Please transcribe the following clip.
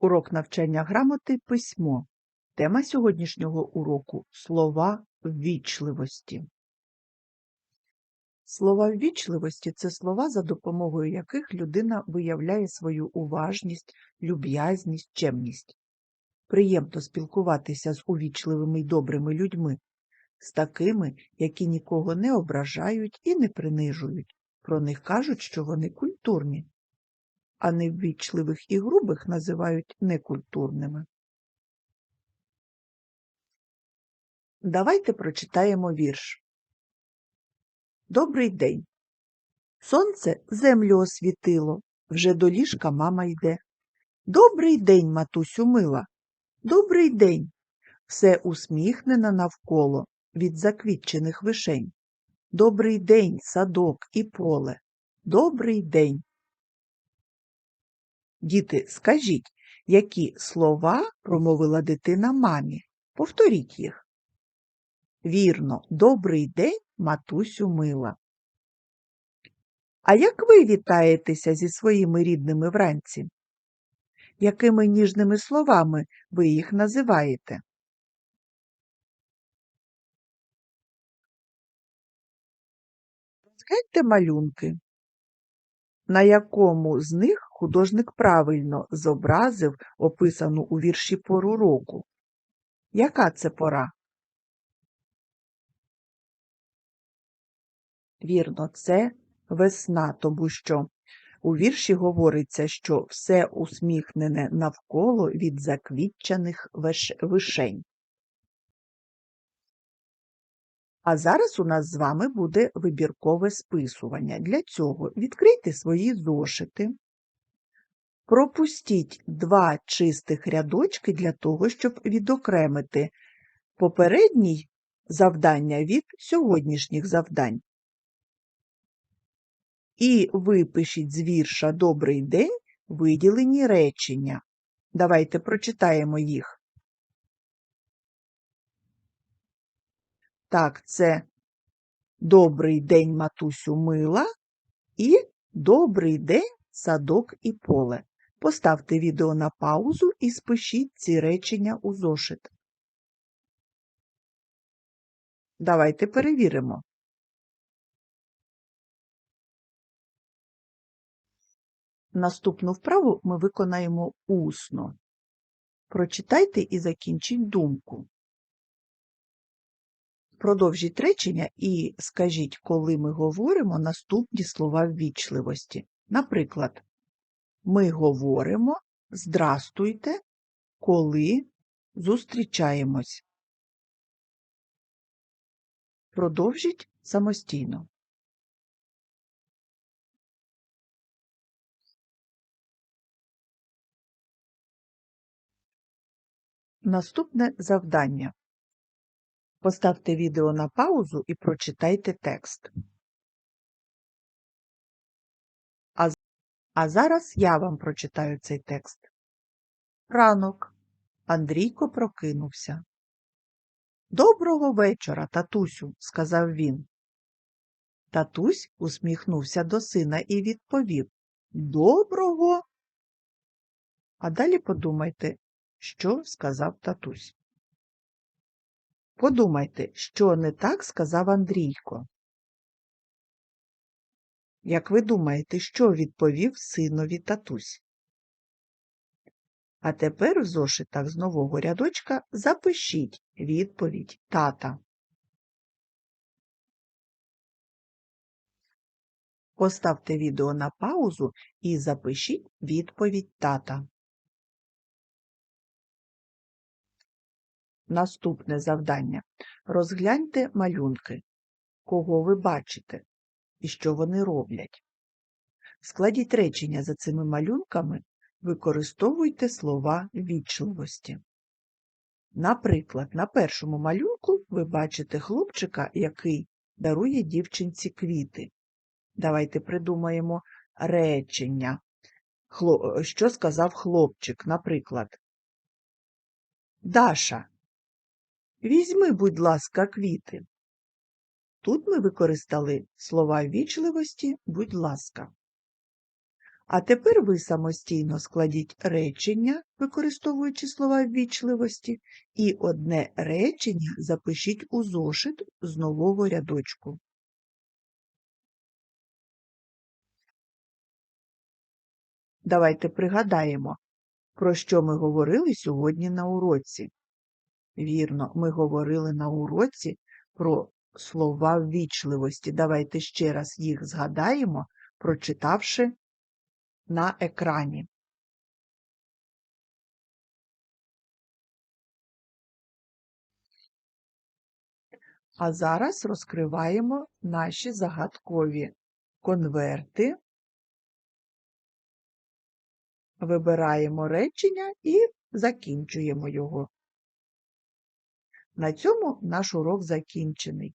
Урок навчання грамоти письмо. Тема сьогоднішнього уроку слова ввічливості. Слова ввічливості це слова, за допомогою яких людина виявляє свою уважність, люб'язність, чемність. Приємно спілкуватися з увічливими й добрими людьми, з такими, які нікого не ображають і не принижують. Про них кажуть, що вони культурні а неввічливих і грубих називають некультурними. Давайте прочитаємо вірш. Добрий день. Сонце землю освітило, вже до ліжка мама йде. Добрий день, матусю мила. Добрий день. Все усміхнено навколо від заквітчених вишень. Добрий день, садок і поле. Добрий день. Діти, скажіть, які слова промовила дитина мамі? Повторіть їх. Вірно, добрий день, матусю мила. А як ви вітаєтеся зі своїми рідними вранці? Якими ніжними словами ви їх називаєте? Розгляньте малюнки на якому з них художник правильно зобразив описану у вірші пору року. Яка це пора? Вірно, це весна, тому що у вірші говориться, що все усміхнене навколо від заквітчаних вишень. А зараз у нас з вами буде вибіркове списування. Для цього відкрийте свої зошити, пропустіть два чистих рядочки для того, щоб відокремити попередній завдання від сьогоднішніх завдань. І випишіть з вірша Добрий день виділені речення. Давайте прочитаємо їх. Так, це Добрий день, матусю мила і Добрий день, садок і поле. Поставте відео на паузу і спишіть ці речення у зошит. Давайте перевіримо. Наступну вправу ми виконаємо усно. Прочитайте і закінчіть думку. Продовжіть речення і скажіть, коли ми говоримо наступні слова ввічливості. Наприклад, ми говоримо здрастуйте, коли зустрічаємось. Продовжіть самостійно. Наступне завдання. Поставте відео на паузу і прочитайте текст. А зараз я вам прочитаю цей текст. Ранок. Андрійко прокинувся. Доброго вечора, татусю, сказав він. Татусь усміхнувся до сина і відповів Доброго. А далі подумайте, що сказав татусь. Подумайте, що не так сказав Андрійко. Як ви думаєте, що відповів синові татусь? А тепер в зошитах з нового рядочка запишіть відповідь тата. Поставте відео на паузу і запишіть відповідь тата. Наступне завдання. Розгляньте малюнки, кого ви бачите і що вони роблять. Складіть речення за цими малюнками, використовуйте слова вічливості. Наприклад, на першому малюнку ви бачите хлопчика, який дарує дівчинці квіти. Давайте придумаємо речення. Що сказав хлопчик, наприклад. Даша, Візьми, будь ласка, квіти. Тут ми використали слова вічливості, будь ласка. А тепер ви самостійно складіть речення, використовуючи слова ввічливості, і одне речення запишіть у зошит з нового рядочку. Давайте пригадаємо, про що ми говорили сьогодні на уроці. Вірно, ми говорили на уроці про слова ввічливості. Давайте ще раз їх згадаємо, прочитавши на екрані. А зараз розкриваємо наші загадкові конверти, вибираємо речення і закінчуємо його. На цьому наш урок закінчений.